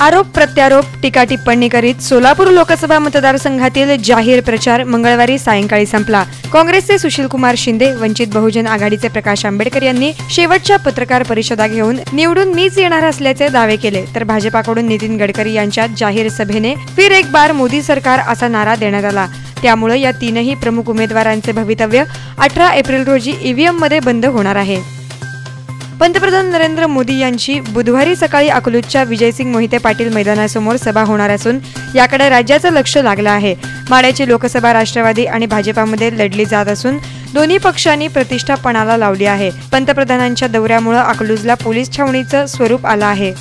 आरोप प्रत्यारोप टीका टिप्पणी करीत सोलापूर लोकसभा मतदारसंघातील जाहीर प्रचार मंगळवारी सायंकाळी संपला. काँग्रेसचे सुशीलकुमार शिंदे वंचित बहुजन आघाडीचे प्रकाश आंबेडकर यांनी शेवटच्या पत्रकार परिषदा घेऊन निवडून मीच येणार असल्याचे दावे केले. तर भाजपाकडून नितीन गडकरी यांच्या जाहीर सभेने फिर एक बार मोदी सरकार असा नारा देण्यात आला. त्यामुळे या तीनही प्रमुख उमेदवारांचे भवितव्य अठरा एप्रिल रोजी ईव्हीएममध्ये बंद होणार आहे. पंतप्रधान नरेंद्र मोदी यांची बुधवारी सकाळी अकलूजच्या विजयसिंग मोहिते पाटील मैदानासमोर सभा होणार असून याकडे राज्याचं लक्ष लागलं आहे. माड्याची लोकसभा राष्ट्रवादी आणि भाजपामध्ये लढली जात असून दोन्ही पक्षांनी प्रतिष्ठापणाला लावली आहे. पंतप्रधानांच्या दौऱ्यामुळे अकलूजला पोलीस छावणीचं स्वरूप आलं आहे.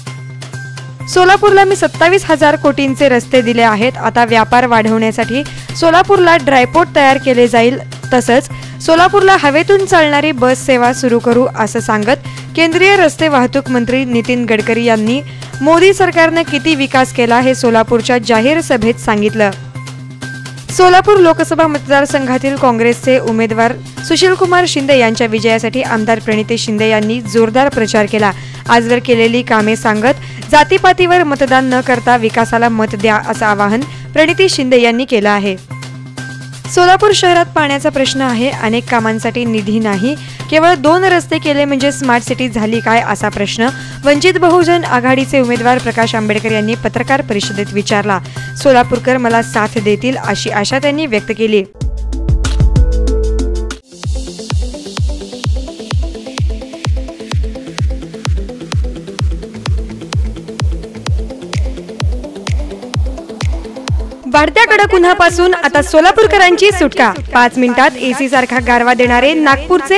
सोलापूरला मी सत्तावीस हजार कोटींचे रस्ते दिले आहेत. आता व्यापार वाढवण्यासाठी सोलापूरला ड्रायपोर्ट तयार केले जाईल. तसंच सोलापूरला हवेतून चालणारी बस सेवा सुरू करू असं सांगत केंद्रीय रस्ते वाहतूक मंत्री नितीन गडकरी यांनी मोदी सरकारनं किती विकास केला हे सोलापूरच्या जाहीर सभेत सांगितलं. सोलापूर लोकसभा मतदारसंघातील काँग्रेसचे उमेदवार सुशीलकुमार शिंदे यांच्या विजयासाठी आमदार प्रणिती शिंदे यांनी जोरदार प्रचार केला. आजवर केलेली कामे सांगत जातीपातीवर मतदान न करता विकासाला मत द्या असं आवाहन प्रणिती शिंदे यांनी केलं आहे. सोलापूर शहरात पाण्याचा प्रश्न आहे. अनेक कामांसाठी निधी नाही. केवळ दोन रस्ते केले म्हणजे स्मार्ट सिटी झाली काय असा प्रश्न वंचित बहुजन आघाडीचे उमेदवार प्रकाश आंबेडकर यांनी पत्रकार परिषदेत विचारला. सोलापूरकर मला साथ देतील अशी आशा त्यांनी व्यक्त केली. वाढत्या कडक उन्हापासून आता सोलापूरकरांची सुटका. पाच मिनिटात एसी सारखा गारवा देणारे नागपूरचे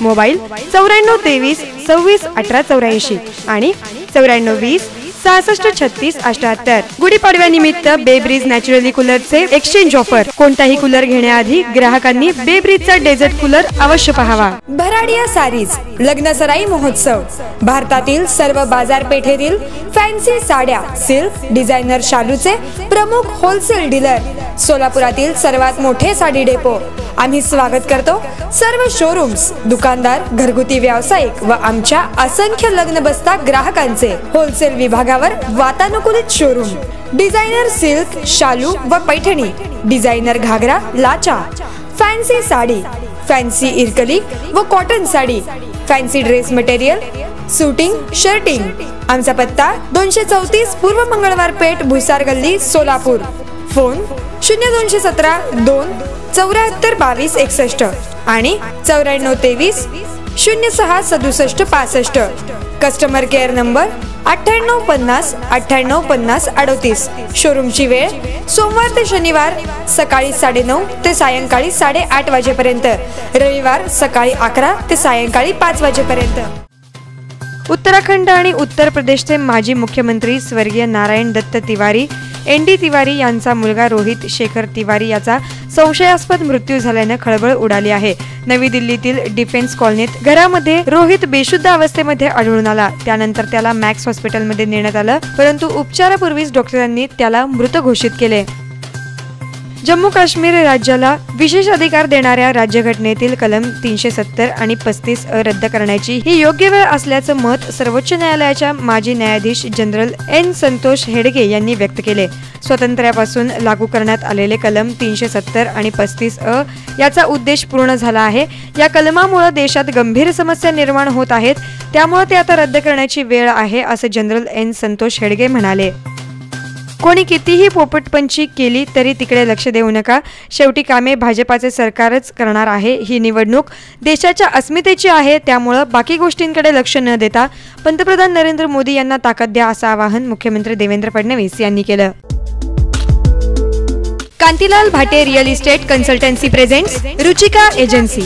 मोबाईल चौऱ्याण्णव तेवीस सव्वीस अठरा चौऱ्याऐंशी आणि चौऱ्याण्णव वीस सहासष्ट छत्तीस अठ्याहत्तर. गुढीपाडव्यानिमित्त बेब्रिज नॅचरली कूलरचे एक्सचेंज ऑफर कोणताही कूलर घेण्याआधी ग्राहकांनी बेब्रिजचा डेझर्ट कूलर अवश्य पहावा. भराडिया सारीज लग्नसराई महोत्सव. भारतातील सर्व बाजारपेठेतील फॅन्सी साड्या सिल्क डिझायनर शालूचे प्रमुख होलसेल डीलर सोलापुरातील सर्वात मोठे साडी डेपो आम्ही स्वागत करतो सर्व शोरूम्स दुकानदार घरगुती व्यावसायिक व आमच्या असंख्य लग्न बसता ग्राहकांचे. होलसेल विभाग भागावर वातानुकूलित शोरूम डिझायनर सिल्क शालू व पैठणी डिझायनर घागरा लाचा फॅन्सी साडी फॅन्सी इरकली व cotton sari fancy dress material suiting shirting आमचा पत्ता दोनशे चौतीस पूर्व मंगळवार पेठ भुसार गल्ली सोलापूर. फोन शून्य दोनशे सतरा दोन चौऱ्याहत्तर बावीस एकसष्ट आणि चौऱ्याण्णव तेवीस शून्य सहा सदुसष्ट पासष्ट. कस्टमर केअर नंबर अठ्ठ्याण्णव पन्नास अठ्ठ्याण्णव पन्नास अडतीस. शोरूमची वेळ सोमवार ते शनिवार सकाळी साडेनऊ ते सायंकाळी साडेआठ वाजेपर्यंत. रविवार सकाळी अकरा ते सायंकाळी पाच वाजेपर्यंत. उत्तराखंड आणि उत्तर प्रदेशचे माजी मुख्यमंत्री स्वर्गीय नारायण दत्त तिवारी एन डी तिवारी यांचा मुलगा रोहित शेखर तिवारी याचा संशयास्पद मृत्यू झाल्यानं खळबळ उडाली आहे. नवी दिल्लीतील डिफेन्स कॉलनीत घरामध्ये रोहित बेशुद्ध अवस्थेमध्ये आढळून आला. त्यानंतर त्याला मॅक्स हॉस्पिटलमध्ये नेण्यात आलं परंतु उपचारापूर्वीच डॉक्टरांनी त्याला मृत घोषित केले. जम्मू काश्मीर राज्याला विशेष अधिकार देणाऱ्या राज्यघटनेतील कलम तीनशे सत्तर आणि पस्तीस अ रद्द करण्याची ही योग्य वेळ असल्याचं मत सर्वोच्च न्यायालयाच्या माजी न्यायाधीश जनरल एन संतोष हेडगे यांनी व्यक्त केले. स्वातंत्र्यापासून लागू करण्यात आलेले कलम तीनशे सत्तर आणि पस्तीस अ याचा उद्देश पूर्ण झाला आहे. या कलमामुळे देशात गंभीर समस्या निर्माण होत आहेत. त्यामुळे ते आता रद्द करण्याची वेळ आहे असं जनरल एन संतोष हेडगे म्हणाले. कोणी कितीही पोपटपंची केली तरी तिकडे लक्ष देऊ नका. शेवटी कामे भाजपाचे सरकारच करणार आहे. ही निवडणूक देशाच्या अस्मितेची आहे त्यामुळं बाकी गोष्टींकडे लक्ष न देता पंतप्रधान नरेंद्र मोदी यांना ताकद द्या असं आवाहन मुख्यमंत्री देवेंद्र फडणवीस यांनी केलं. Kantilal Bhate real estate consultancy presents Ruchika agency.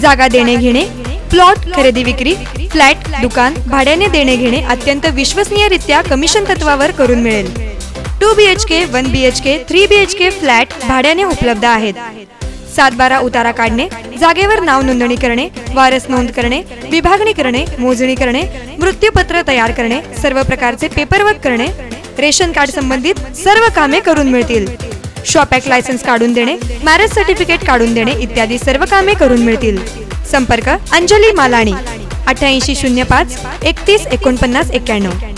जागा देणे घेणे प्लॉट खरेदी विक्री फ्लॅट दुकान भाड्याने देणे घेणे अत्यंत विश्वसनीयरित्या कमिशन तत्वावर करून मिळेल. Two B H K one B H K three B H K flat भाड्याने उपलब्ध आहेत. सातबारा उतारा काढणे जागेवर नाव नोंदणी करणे वारस नोंद करणे विभागणी करणे मोजणी करणे मृत्यूपत्र तयार करणे सर्व प्रकारचे पेपरवर्क करणे रेशन कार्ड संबंधित सर्व कामे करून मिळतील. शॉप ऍक्ट लायसन्स काढून देणे मॅरेज सर्टिफिकेट काढून देणे इत्यादी सर्व कामे करून मिळतील. संपर्क अंजली मालाणी अठ्ठ्याऐंशी शून्य पाच एकतीस एकोणपन्नास एक्क्याण्णव.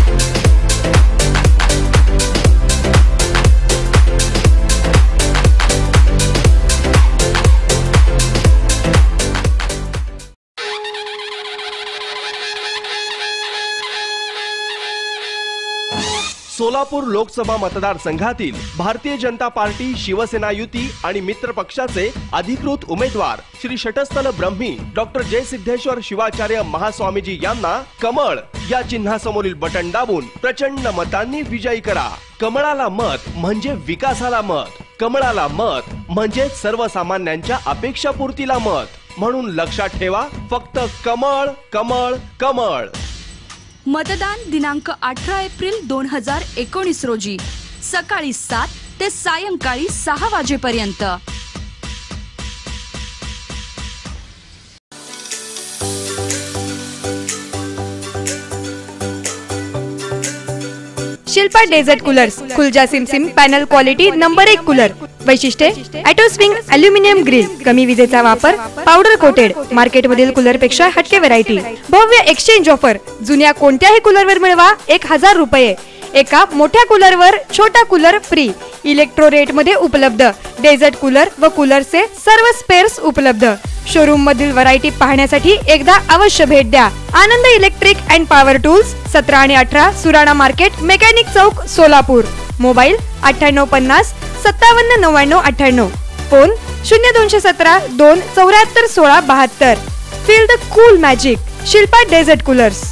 सोलापूर लोकसभा मतदारसंघातील भारतीय जनता पार्टी शिवसेना युती आणि मित्र पक्षाचे अधिकृत उमेदवार श्री षटस्थल ब्रह्मी डॉक्टर जय सिद्धेश्वर शिवाचार्य महास्वामीजी यांना कमळ या चिन्हासमोरील बटन दाबून प्रचंड मतांनी विजयी करा. कमळाला मत म्हणजे विकासाला मत. कमळाला मत म्हणजे सर्वसामान्यांच्या अपेक्षापूर्तीला मत. म्हणून लक्षात ठेवा फक्त कमळ कमळ कमळ. मतदान दिनांक अठरा एप्रिल दोन हजार एकोणीस रोजी सकाळी सात ते सायंकाळी सहा वाजेपर्यंत. शिल्पा डेझर्ट कूलर्स खुलजा सिमसिम पॅनल क्वालिटी नंबर एक कूलर. वैशिष्ट्ये ॲटोस्विंग अल्युमिनियम ग्रिल कमी विजेचा वापर पावडर कोटेड मार्केटमधील कूलरपेक्षा हटके व्हरायटी. भव्य एक्सचेंज ऑफर. जुन्या कोणत्याही कूलरवर मिळवा एक हजार रुपये. एका मोठ्या कूलरवर छोटा कूलर फ्री. इलेक्ट्रो रेटमध्ये उपलब्ध. डेझर्ट कूलर व कूलरचे सर्व स्पेअर्स उपलब्ध. शोरूम मधील व्हरायटी पाहण्यासाठी एकदा अवश्य भेट द्या. Anand electric and power tools सतरा आणि अठरा सुराणा मार्केट मेकॅनिक चौक सोलापूर. मोबाईल अठ्ठ्याण्णव पन्नास सत्तावन्न नव्याण्णव अठ्ठ्याण्णव. फोन शून्य दोनशे सतरा दोन चौऱ्याहत्तर सोळा बहात्तर. Feel the cool magic Shilpa desert coolers